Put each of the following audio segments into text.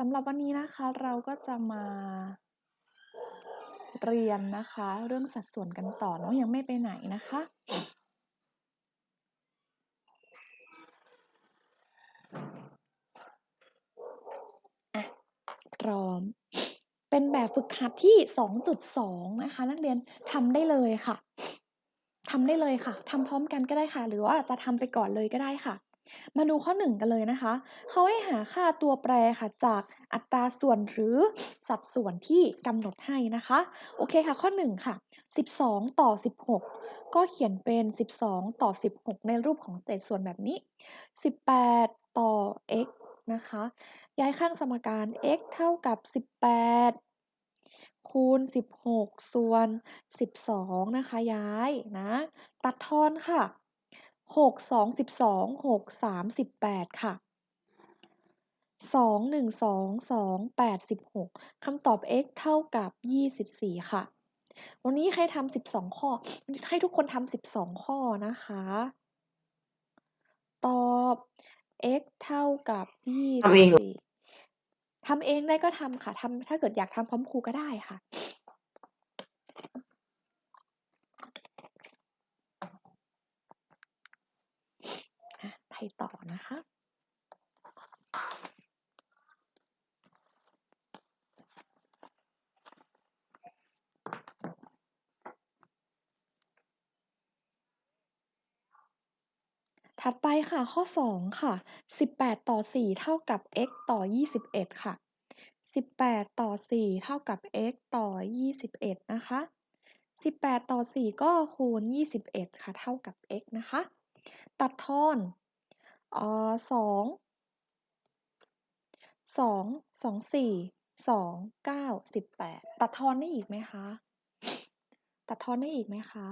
สำหรับวันนี้นะคะเราก็จะมาเรียนนะคะ เรื่องสัดส่วนกันต่อเนาะยังไม่ไปไหนนะคะ พร้อม เป็นแบบฝึกหัดที่ 2.2 นะคะ นักเรียนทำได้เลยค่ะทำได้เลยค่ะทำพร้อมกันก็ได้ค่ะ หรือว่าจะทำไปก่อนเลยก็ได้ค่ะ มาดูข้อ 1 กันเลยนะคะ เขาให้หาค่าตัวแปรค่ะจากอัตราส่วนหรือสัดส่วนที่กำหนดให้นะคะ โอเคค่ะ ข้อ 1 ค่ะ 12 ต่อ 16 ก็เขียนเป็น 12 ต่อ 16 ในรูปของเศษส่วนแบบนี้ 18 ต่อ x นะคะ ย้ายข้างสมการ x เท่ากับ 18คูณ 16 ส่วน 12 นะคะ ย้ายนะ ตัดทอนค่ะ 6 2 12 6 3 18ค่ะ2 1 2 2 8 16คำตอบ x เท่ากับ24ค่ะ วันนี้ใครทำ12ข้อ ให้ทุกคนทำ12ข้อนะคะ ตอบ x เท่ากับทำเองเหรอ24ทำเองได้ก็ทำค่ะทำถ้าเกิดอยากทำพร้อมครูก็ได้ค่ะ อะ ไปต่อนะคะถัดไปค่ะข้อ 2 ค่ะ 18 ต่อ 4 เท่ากับ x ต่อ 21 ค่ะ 18 ต่อ 4 เท่ากับ x ต่อ 21 นะคะ 18 ต่อ 4 ก็คูณ 21 ค่ะ เท่ากับ x นะคะ ตัดทอน ออสองสองสองสี่สองเก้าสิบแปดตัดทอนได้อีกไหมคะ ตัดทอนได้อีกไหมคะ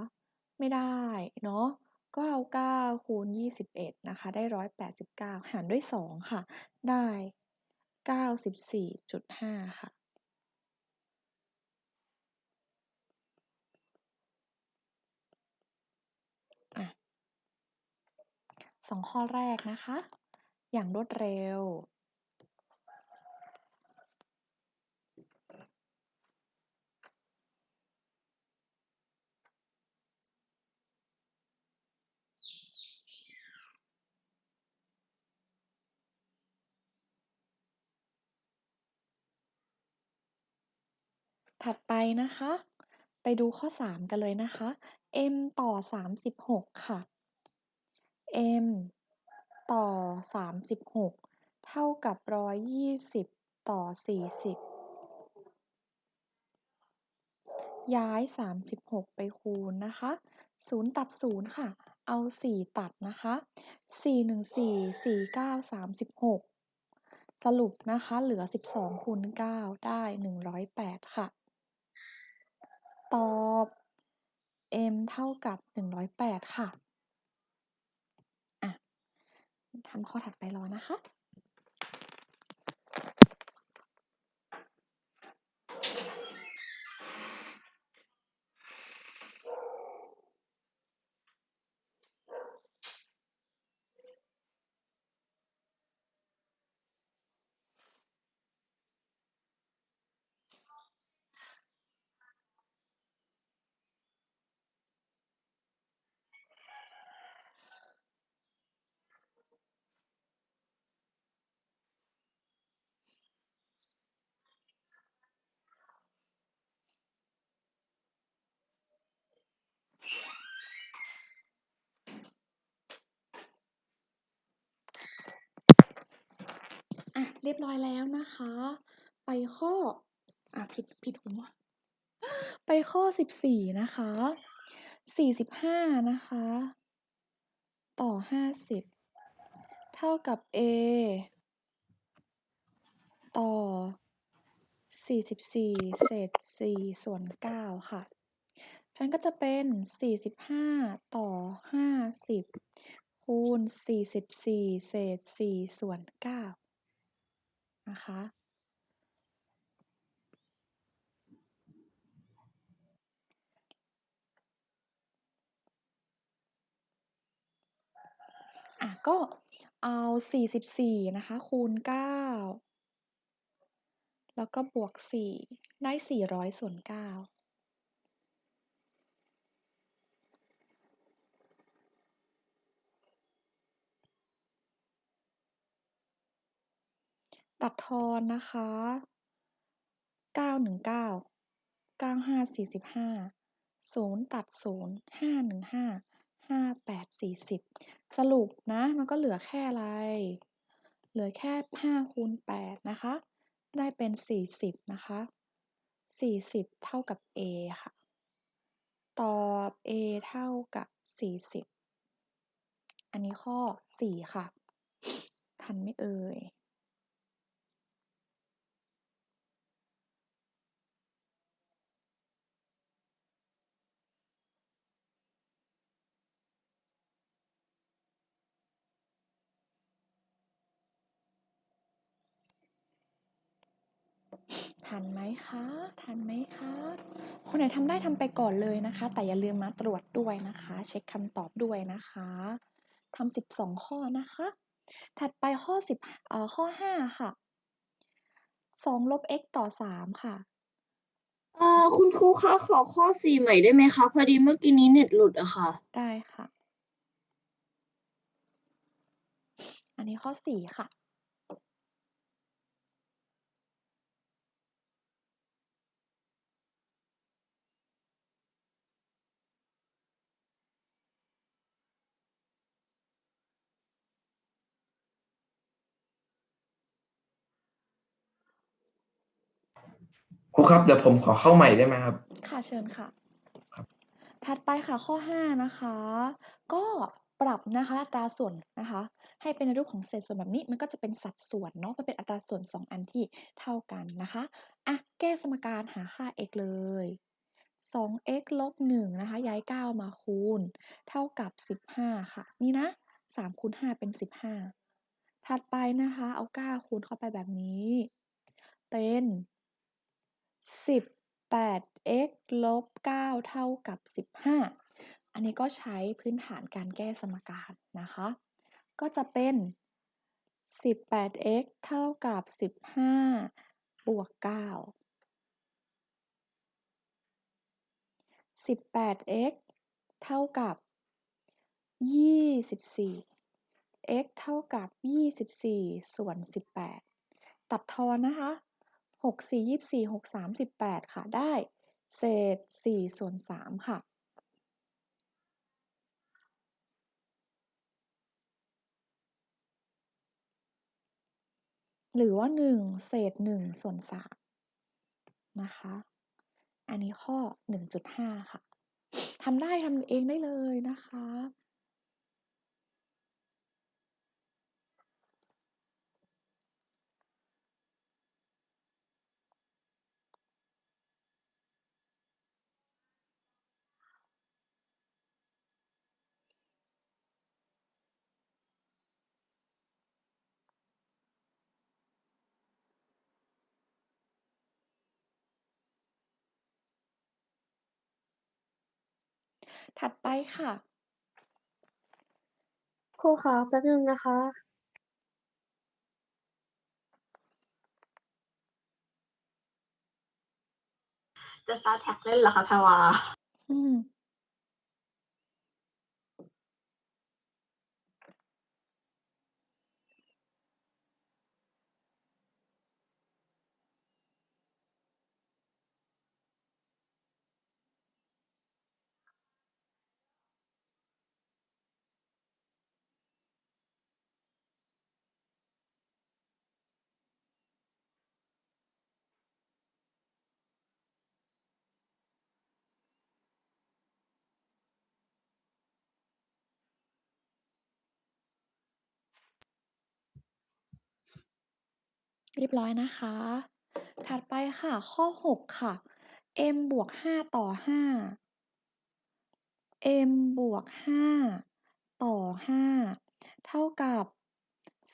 ไม่ได้เนาะก็เอาเก้าคูณยี่สิบเอ็ดนะคะได้ร้อยแปดสิบเก้าหารด้วยสองค่ะ ได้เก้าสิบสี่จุดห้าค่ะ 2ข้อแรกนะคะ อย่างรวดเร็ว ถัดไปนะคะ ไปดูข้อ 3 กันเลยนะคะ m ต่อ 36 ค่ะ m ต่อ36เท่ากับ120ต่อ40ย้าย36ไปคูณนะคะ0ตัด0ค่ะ เอา4ตัดนะคะ4 1 4 4 9 36สรุปนะคะเหลือ12คูณ9ได้108ค่ะ ตอบ m เท่ากับ108ค่ะอะ ทำข้อถัดไปรอนะคะ เรียบร้อยแล้วนะคะ ไปข้ออะผิดผิดหัวไปข้อสิบสี่นะคะสี่สิบห้านะคะ ต่อห้าสิบเท่ากับ a ต่อสี่สิบสี่เศษสี่ส่วนเก้าค่ะฉันก็จะเป็นสี่สิบห้าต่อห้าสิบคูณสี่สิบสี่เศษสี่ส่วนเก้า นะคะ อะ ก็เอา 44 นะคะ คูณ 9 แล้วก็บวก 4 ได้ 400ส่วน9 ตัดทอนนะคะเก้าหนึ่งเก้าเก้าห้าสี่สิบห้าศูนย์ตัดศูนย์ห้าหนึ่งห้าห้าแปดสี่สิบสรุปนะ มันก็เหลือแค่อะไร เหลือแค่ห้าคูณแปดนะคะ ได้เป็นสี่สิบนะคะสี่สิบเท่ากับ a ค่ะ ตอบ a เท่ากับสี่สิบอันนี้ข้อสี่ค่ะ ทันไม่เอ่ย ทันไหมคะ ทันไหมคะ คนไหนทำได้ทำไปก่อนเลยนะคะ แต่อย่าลืมมาตรวจด้วยนะคะ เช็คคำตอบด้วยนะคะทำสิบสองข้อนะคะ ถัดไปข้อสิบเอ่อข้อห้าค่ะสองลบ x ต่อสามค่ะเอ่อคุณครูคะขอข้อสี่ใหม่ได้ไหมคะ พอดีเมื่อกี้นี้เน็ตหลุดอะค่ะ ได้ค่ะ อันนี้ข้อสี่ค่ะ ครูครับเดี๋ยวผมขอเข้าใหม่ได้ไหมครับ ค่ะเชิญค่ะครับถัดไปค่ะข้อ 5 นะคะ ก็ปรับนะคะอัตราส่วนนะคะ ให้เป็นในรูปของเศษส่วนแบบนี้มันก็จะเป็นสัดส่วนเนาะมันเป็นอัตราส่วน 2 อันที่เท่ากันนะคะอะแก้สมการหาค่า x เลย 2x ลบ1นะคะ ย้าย 9 มาคูณ เท่ากับ 15 ค่ะ นี่นะ3คูณ5เป็น 15 ถัดไปนะคะ เอา 9 คูณเข้าไปแบบนี้ เป็น 18x ลบ9เท่ากับ15อันนี้ก็ใช้พื้นฐานการแก้สมการนะคะ ก็จะเป็น 18x เท่ากับ15บวก9 18x เท่ากับ24 x เท่ากับ 24 ส่วน 18 ตัดทอนนะคะ หกสี่ยี่สี่หกสามสิบแปดค่ะ ได้ เศษสี่ส่วนสามค่ะ หรือว่าหนึ่งเศษหนึ่งส่วนสามนะคะ อันนี้ข้อหนึ่งจุดห้าค่ะทำได้ทำเองได้เลยนะคะ ถัดไปค่ะ ครูคะแป๊บนึงนะคะ จะซาแท็กเล่นเหรอคะแพรวา อืม เรียบร้อยนะคะ ถัดไปค่ะ ข้อ 6 ค่ะ m บวก 5 ต่อ 5 m บวก 5 ต่อ 5 เท่ากับ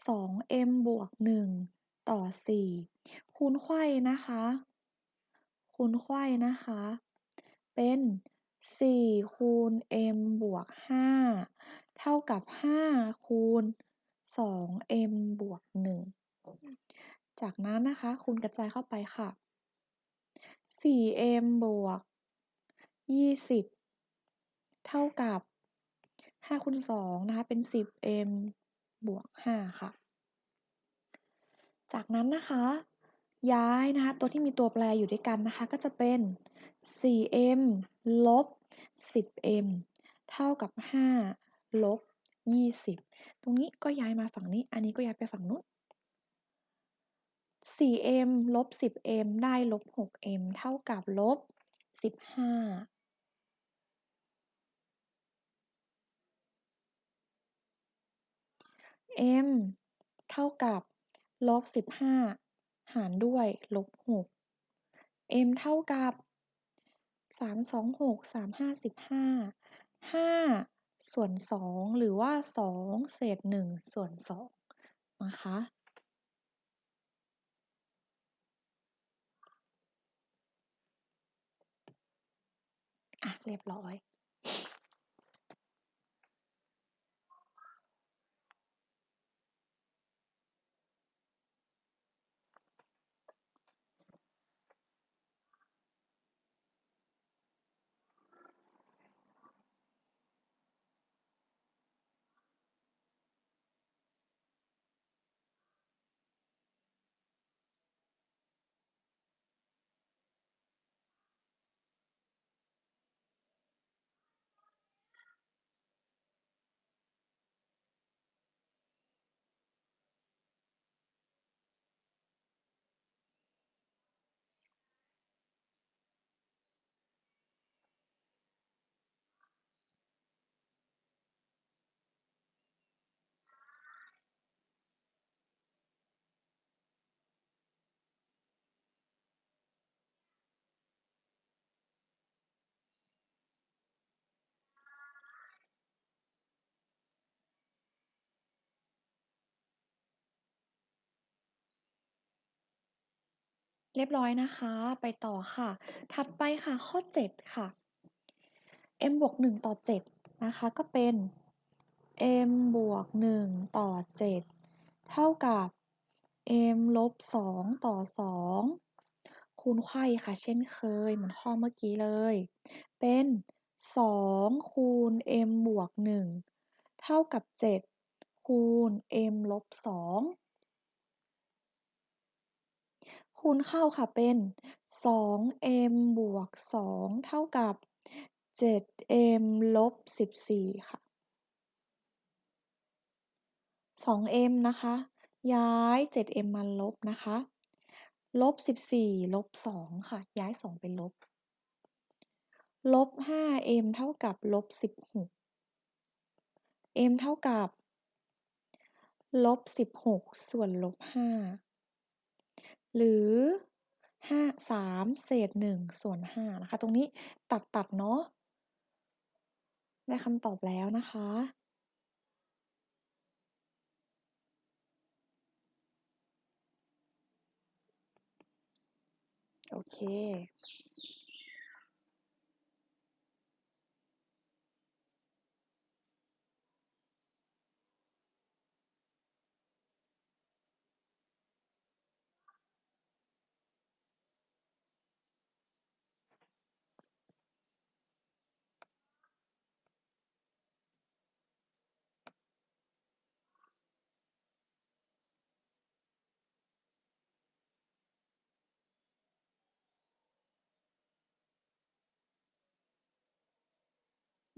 2m บวก 1 ต่อ 4 คูณไขว้นะคะ คูณไขว้นะคะ เป็น 4 คูณ m บวก 5 เท่ากับ 5 คูณ 2m บวก 1 จากนั้นนะคะ คูณกระจายเข้าไปค่ะ 4m บวก 20 เท่ากับ 5คูณ2นะคะ เป็น 10m บวก 5 ค่ะ จากนั้นนะคะ ย้ายนะคะ ตัวที่มีตัวแปรอยู่ด้วยกันนะคะ ก็จะเป็น 4m ลบ 10m เท่ากับ 5 ลบ 20 ตรงนี้ก็ย้ายมาฝั่งนี้ อันนี้ก็ย้ายไปฝั่งนู้น 4m ลบ 10m ได้ลบ 6m เท่ากับลบ 15 m เท่ากับลบ15หารด้วยลบ6 m เท่ากับ3 2 6 3 5 15 5ส่วน2หรือว่า2เศษ1ส่วน2นะคะ อะเรียบร้อย เรียบร้อยนะคะ ไปต่อค่ะ ถัดไปค่ะข้อ 7 ค่ะ m บวก1ต่อ 7 นะคะ ก็เป็น m บวก1ต่อ 7 เท่ากับ m ลบ2ต่อ 2 คูณไขว้ค่ะ เช่นเคย เหมือนข้อเมื่อกี้เลย เป็น 2 คูณ m บวก 1 เท่ากับ 7 คูณ m ลบ2 คูณเข้าค่ะเป็น 2m บวก 2 เท่ากับ 7m ลบ 14 ค่ะ 2m นะคะ ย้าย 7m มาลบนะคะ ลบ 14 ลบ 2 ค่ะ ย้าย 2 เป็นลบ ลบ 5m เท่ากับ ลบ 16 m เท่ากับ ลบ 16 ส่วนลบ 5 หรือ5 3เศษ1ส่วน5นะคะ ตรงนี้ตัดตัดเนาะได้คำตอบแล้วนะคะ โอเค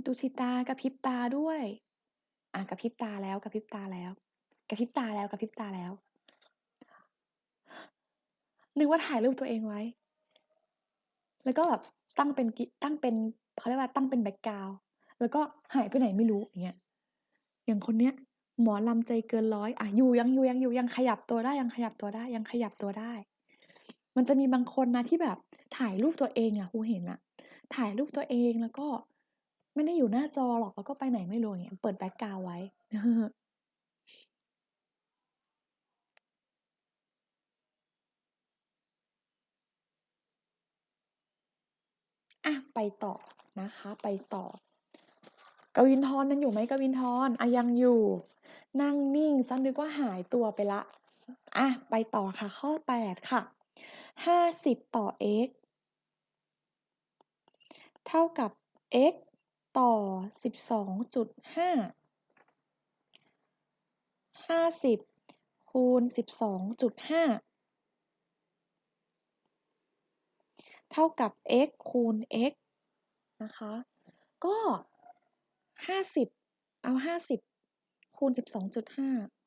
ดูสิตากระพริบตาด้วย อะกระพริบตาแล้วกระพริบตาแล้วกระพริบตาแล้วกระพริบตาแล้ว นึกว่าถ่ายรูปตัวเองไว้ แล้วก็แบบตั้งเป็นกิตั้งเป็นเขาเรียกว่าตั้งเป็นแบ็กกราวแล้วก็หายไปไหนไม่รู้อย่างเงี้ย อย่างคนเนี้ย หมอลำใจเกินร้อยอะอยู่ยังอยู่ยังอยู่ยังขยับตัวได้ยังขยับตัวได้ ยังขยับตัวได้ มันจะมีบางคนนะที่แบบถ่ายรูปตัวเองอะครูเห็นอะถ่ายรูปตัวเองแล้วก็ ไม่ได้อยู่หน้าจอหรอกแล้วก็ไปไหนไม่รู้อย่างเงี้ยเปิดแบ็กกราวด์ไว้ อะไปต่อนะคะ ไปต่อกวินทร์ยังอยู่ไหมกวินทร์อะยังอยู่ นั่งนิ่งซะนึกว่าหายตัวไปละอะไปต่อค่ะข้อ 8 ค่ะ 50 ต่อ x เท่ากับ x ต่อ12.5 50คูณ12.5เท่ากับ x คูณ x นะคะ ก็50เอา50คูณ12.5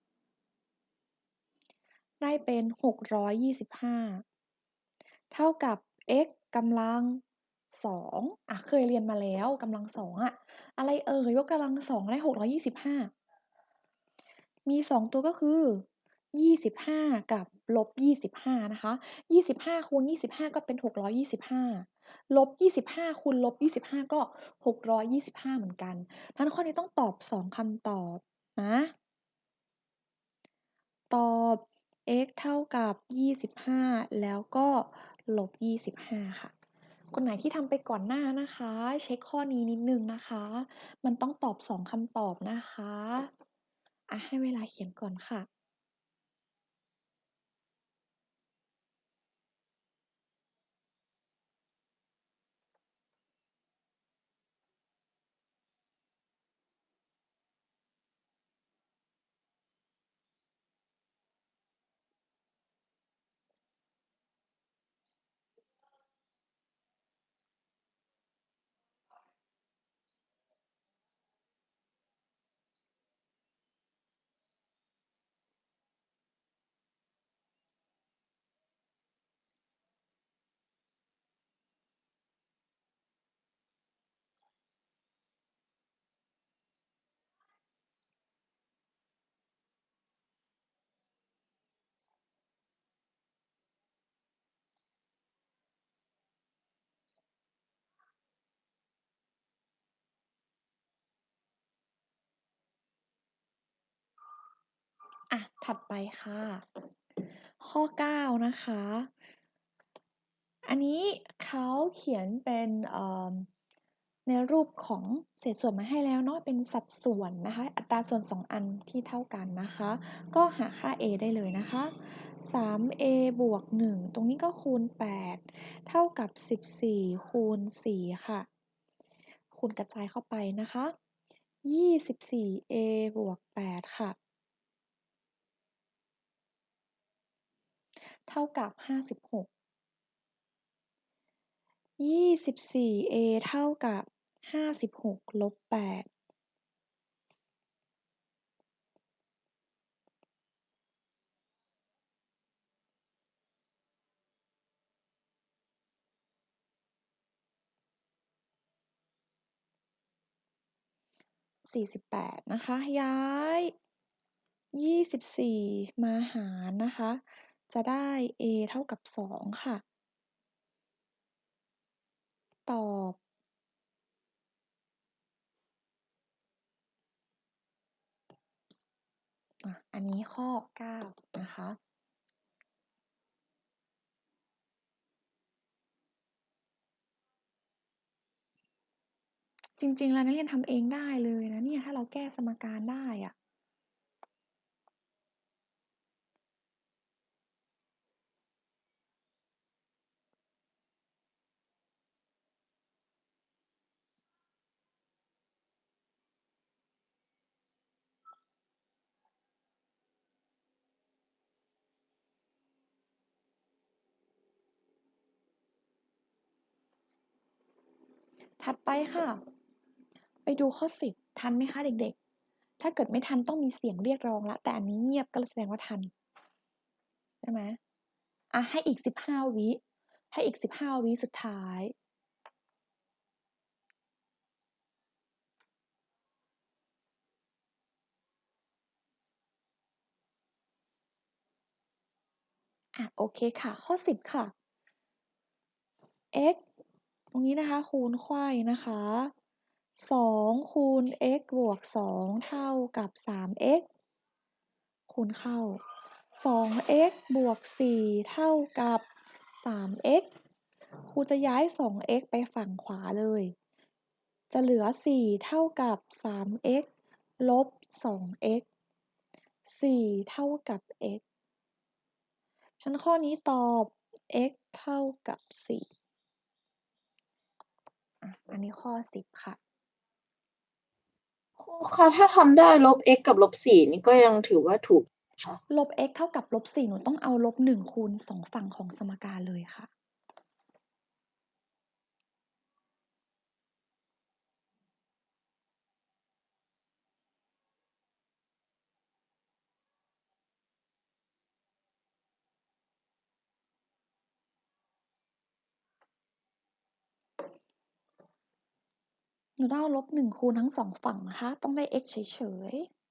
ได้เป็น625เท่ากับ x กำลัง สองอะเคยเรียนมาแล้วกำลังสองอะอะไรเอ่ยยกกำลังสองได้หกร้อยี่สิบห้ามีสองตัวก็คือยี่สิบห้ากับลบยี่สิบห้านะคะยี่สิบห้าคูณยี่สิบห้าก็เป็นหกร้อยี่สิบห้าลบยี่สิบห้าคูณลบยี่สิบห้าก็หกร้อยี่สิบห้าเหมือนกันท่านข้อนี้ต้องตอบสองคำตอบนะ ตอบ x เท่ากับยี่สิบห้าแล้วก็ลบยี่สิบห้าค่ะ คนไหนที่ทำไปก่อนหน้านะคะ เช็คข้อนี้นิดนึงนะคะ มันต้องตอบสองคำตอบนะคะอะให้เวลาเขียนก่อนค่ะ ถัดไปค่ะ ข้อ 9 นะคะ อันนี้เขาเขียนเป็นในรูปของเศษส่วนมาให้แล้วเนาะเป็นสัดส่วนนะคะ อัตราส่วน 2 อันที่เท่ากันนะคะ ก็หาค่า a ได้เลยนะคะ 3a บวก 1 ตรงนี้ก็คูณ 8 เท่ากับ 14 คูณ 4 ค่ะ คูณกระจายเข้าไปนะคะ 24a บวก 8 ค่ะ เท่ากับ56 24a เท่ากับ56ลบ8 48 นะคะ ย้าย 24 มาหารนะคะ จะได้ a เท่ากับ2ค่ะ ตอบอันนี้ข้อ 9 นะคะ จริงๆ แล้วนักเรียนทำเองได้เลยนะเนี่ย ถ้าเราแก้สมการได้อะ ถัดไปค่ะ ไปดูข้อ 10 ทันไหมคะเด็กๆ ถ้าเกิดไม่ทันต้องมีเสียงเรียกร้องล้วแต่อันนี้เงียบก็แสดงว่าทัน ใช่ไหมอะให้อีก 15 วิ ให้อีก 15 วิสุดท้ายอะโอเคค่ะ ข้อ 10 ค่ะ x รงนี้นะคะ คูณไขว้นะคะ2คูณ x บวก 2 เท่ากับ 3x คูณเข้า 2x บวก 4 เท่ากับ 3x ครูจะย้าย 2x ไปฝั่งขวาเลย จะเหลือ 4 เท่ากับ 3x ลบ 2x 4 เท่ากับ x ฉันข้อนี้ตอบ x เท่ากับ 4 อะอันนี้ข้อ10ค่ะ ครูคะถ้าทำได้ลบ x กับลบสี่นี่ก็ยังถือว่าถูกค่ะ ลบ x เท่ากับลบ4หนูต้องเอาลบ1คูณสองฝั่งของสมการเลยค่ะ อยู่ด้าลบ1คูณทั้งสองฝั่งนะคะ ต้องได้ x เฉยๆ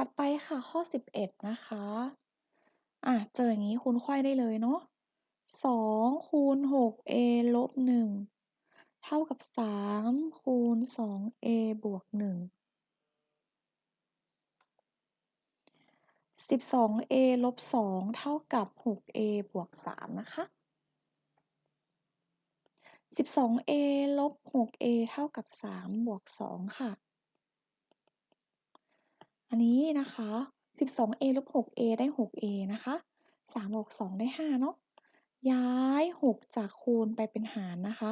ถัดไปค่ะข้อ 11 นะคะอะเจออย่างนี้คูณไขว้ได้เลยเนาะ2คูณ 6a ลบ 1 เท่ากับ 3 คูณ 2a บวก 1 12a ลบ 2 เท่ากับ 6a บวก 3 นะคะ 12a ลบ 6a เท่ากับ 3 บวก 2 ค่ะ อันนี้นะคะ 12a ลบ 6a ได้ 6a นะคะ 3บวก2ได้ 5 เนาะ ย้าย 6 จากคูณไปเป็นหารนะคะ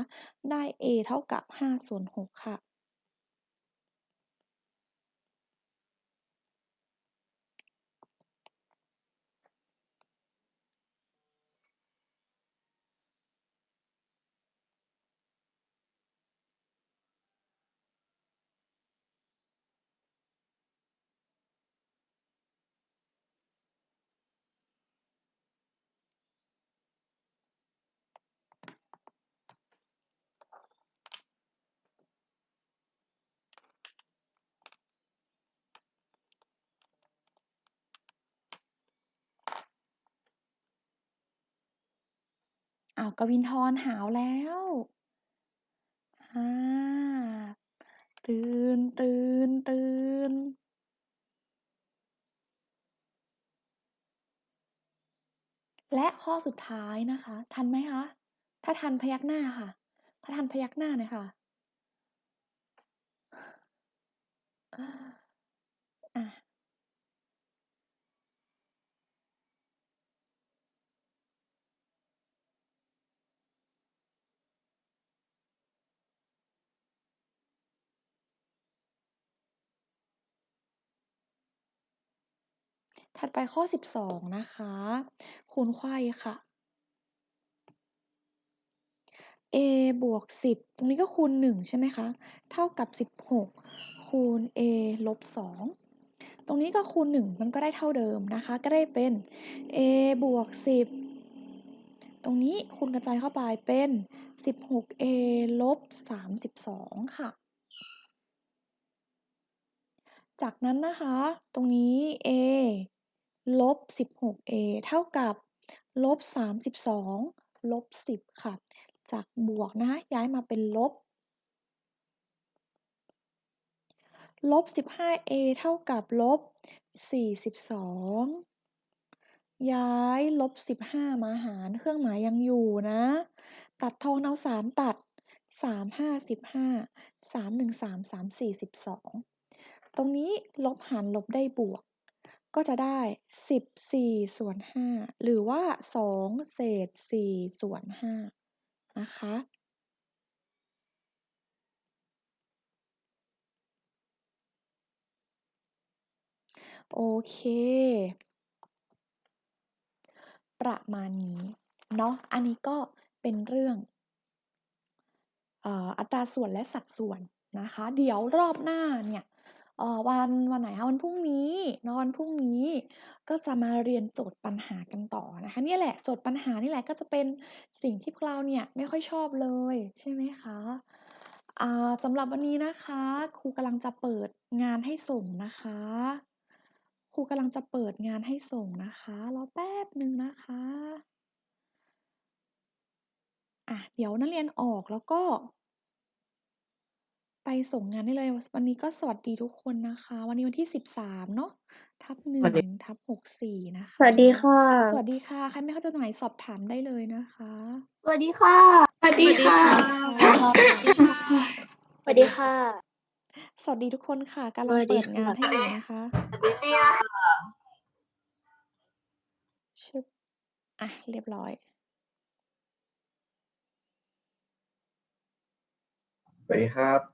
ได้ a เท่ากับ5ส่วน6ค่ะ อ้าว กวินทร์หาวแล้ว อ่า ตื่น ตื่น ตื่น และข้อสุดท้ายนะคะ ทันไหมคะ ถ้าทันพยักหน้าค่ะ ถ้าทันพยักหน้าหน่อยค่ะอะ ถัดไปข้อ 12 นะคะ คูณไขว้ค่ะ a บวก 10 ตรงนี้ก็คูณ 1 ใช่ไหมคะ เท่ากับ 16 คูณ a ลบ 2 ตรงนี้ก็คูณ 1 มันก็ได้เท่าเดิมนะคะ ก็ได้เป็น a บวก 10 ตรงนี้คูณกระจายเข้าไปเป็น 16a ลบ 32 ค่ะ จากนั้นนะคะ ตรงนี้ a ลบ 16a เท่ากับลบ 32 ลบ 10 ค่ะ จากบวกนะย้ายมาเป็นลบ ลบ 15a เท่ากับลบ 42 ย้ายลบ 15 มาหาร เครื่องหมายยังอยู่นะ ตัดทอนเอา 3 ตัด 3 5 15 3 1 3 3 4 12 ตรงนี้ลบหารลบได้บวก ก็จะได้ 14 ส่วน 5 หรือว่า 2 เศษ 4 ส่วน 5 นะคะ โอเค ประมาณนี้ เนาะ อันนี้ก็เป็นเรื่องอออัตราส่วนและสัดส่วนนะคะ เดี๋ยวรอบหน้าเนี่ย เอ่อ วัน วันไหนคะ วันพรุ่งนี้เนาะ วันพรุ่งนี้ ก็จะมาเรียนโจทย์ปัญหากันต่อนะคะ เนี่ยแหละ โจทย์ปัญหานี่แหละ ก็จะเป็นสิ่งที่พวกเราเนี่ยไม่ค่อยชอบเลย ใช่ไหมคะ อ่า สำหรับวันนี้นะคะ ครูกำลังจะเปิดงานให้ส่งนะคะ ครูกำลังจะเปิดงานให้ส่งนะคะ รอแป๊บหนึ่งนะคะอะเดี๋ยวนักเรียนออก แล้วก็ ไปส่งงานได้เลย วันนี้ก็สวัสดีทุกคนนะคะ วันนี้วันที่สิบสามเนาะ ทับหนึ่สวัสดีงทับหกสี่นะคะสวัสดีค่ะ สวัสดีค่ะ ใครไม่เข้าใจตรงไหนสอบถามได้เลยนะคะ สวัสดีค่ะ สวัสดีค่ะ สวัสดีค่ะ สวัสดีทุกคนค่ะกำลังสวัสดีเปิดงานค่ะให้อยู่นะคะชึบอะ เรียบร้อย สวัสดีครับ